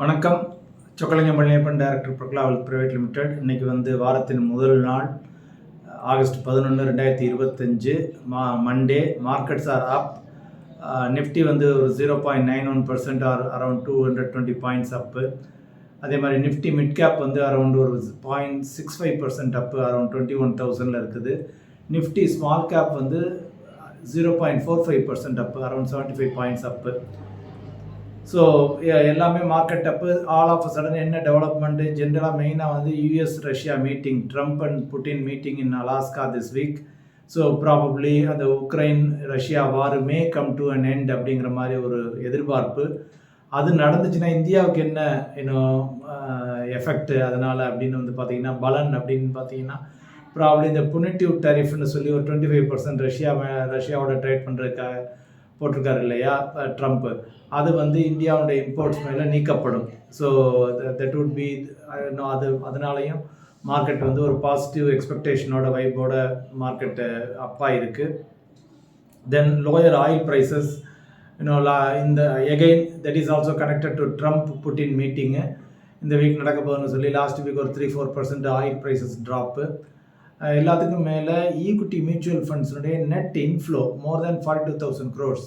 வணக்கம். சொக்கலிங்கம் பழனியப்பன் டைரக்டர் பிரகலாவல் private limited. இன்னைக்கு வந்து வாரத்தின் முதல் நாள் ஆகஸ்ட் பதினொன்று ரெண்டாயிரத்தி இருபத்தஞ்சு மா Monday markets are up Nifty வந்து ஒரு zero point nine one percent are around two hundred twenty points up அதே மாதிரி நிஃப்டி மிட் கேப் வந்து அரௌண்ட் ஒரு point six five percent up around twenty one தௌசண்டில் இருக்குது. நிஃப்டி ஸ்மால் கேப் வந்து zero point four five percent up around seventy five points up so எல்லாமே market up all of sudden என்ன development ஜென்ரலாக மெயினாக வந்து US Russia meeting Trump and Putin meeting in Alaska this week so probably அந்த Ukraine Russia war may come to an end அப்படிங்கிற மாதிரி ஒரு எதிர்பார்ப்பு. அது நடந்துச்சுன்னா இந்தியாவுக்கு என்ன இன்னும் எஃபெக்ட் அதனால் அப்படின்னு வந்து பார்த்தீங்கன்னா பலன் அப்படின்னு பார்த்தீங்கன்னா ப்ராப்ளி இந்த புனிட்டிவ் டரிஃப்னு சொல்லி ஒரு டுவெண்ட்டி ஃபைவ் பர்சன்ட் ரஷ்யா ரஷ்யாவோட ட்ரேட் பண்ணுறதுக்காக போட்டிருக்காரு இல்லையா? ட்ரம்ப்பு அது வந்து இந்தியாவுடைய இம்போர்ட்ஸ் மேலே நீக்கப்படும். ஸோ தட் வுட் பி அது அதனாலையும் மார்க்கெட் வந்து ஒரு பாசிட்டிவ் எக்ஸ்பெக்டேஷனோட வைப்போட மார்க்கெட்டு அப்பாக இருக்குது தென் லோயர் ஆயில் ப்ரைஸஸ் இன்னும் இந்த again that is also connected to Trump Putin meeting இந்த வீக் நடக்க போகுதுன்னு சொல்லி லாஸ்ட் வீக் ஒரு three four percent oil prices drop எல்லாத்துக்கும் மேலே equity mutual ஃபண்ட்ஸுடைய net inflow more than forty two thousand crores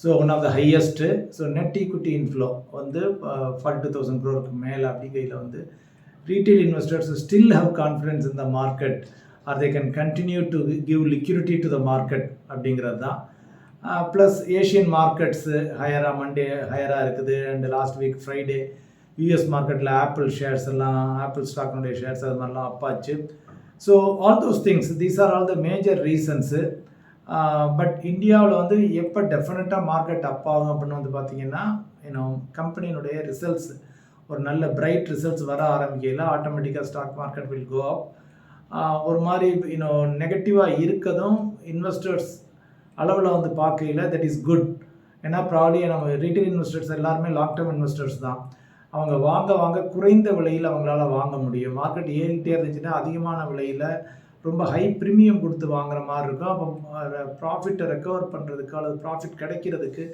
so one of the highest so net equity inflow வந்து forty two thousand க்ரோருக்கு மேலே அப்படிங்கையில் வந்து retail investors still have confidence in the market are they can continue to give liquidity to the market அப்படிங்கிறது தான். Plus Asian markets ஹையராக Monday ஹையராக இருக்குது. And last week Friday US மார்க்கெட்டில் ஆப்பிள் ஷேர்ஸ் எல்லாம் ஆப்பிள் ஸ்டாக்னுடைய ஷேர்ஸ் அது மாதிரிலாம் அப்பாச்சு. So all those things these are all the major reasons but இந்தியாவில் வந்து எப்போ டெஃபினட்டாக மார்க்கெட் அப் ஆகும் அப்படின்னு வந்து பார்த்தீங்கன்னா ஏன்னா கம்பெனியினுடைய ரிசல்ட்ஸ் ஒரு நல்ல பிரைட் ரிசல்ட்ஸ் வர ஆரம்பிக்கையில் ஆட்டோமேட்டிக்காக stock market will go up ஒரு மாதிரி இன்னும் நெகட்டிவாக இருக்கதும் இன்வெஸ்டர்ஸ் அளவில் வந்து பார்க்கல தட் இஸ் குட் ஏன்னா ப்ராப்ளி நம்ம ரீட்டைல் இன்வெஸ்டர்ஸ் எல்லாருமே லாங் டேர்ம் இன்வெஸ்டர்ஸ் தான். அவங்க வாங்க வாங்க குறைந்த விலையில் அவங்களால வாங்க முடியும். மார்க்கெட் ஏறிட்டே இருந்துச்சுன்னா அதிகமான விலையில் ரொம்ப ஹை ப்ரீமியம் கொடுத்து வாங்குற மாதிரி இருக்கும். அப்போ ப்ராஃபிட்டை ரெக்கவர் பண்ணுறதுக்கு அல்லது ப்ராஃபிட் கிடைக்கிறதுக்கு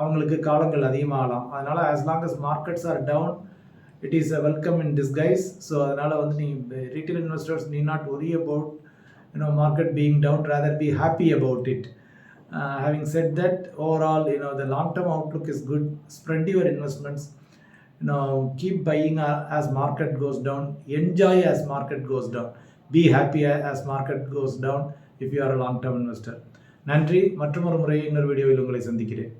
அவங்களுக்கு காலங்கள் அதிகமாகலாம். அதனால் as long as markets are down it is a welcome in disguise so அதனால் வந்து நீ retail investors need not worry about you know market being down rather be happy about it uh, having said that overall you know the long term outlook is good. Spread your investments. You know keep buying as market goes down enjoy as market goes down be happy as market goes down if you are a long term investor நன்றி மற்றும் ஒரு முறை இன்னொரு வீடியோவில் உங்களை சந்திக்கிறேன்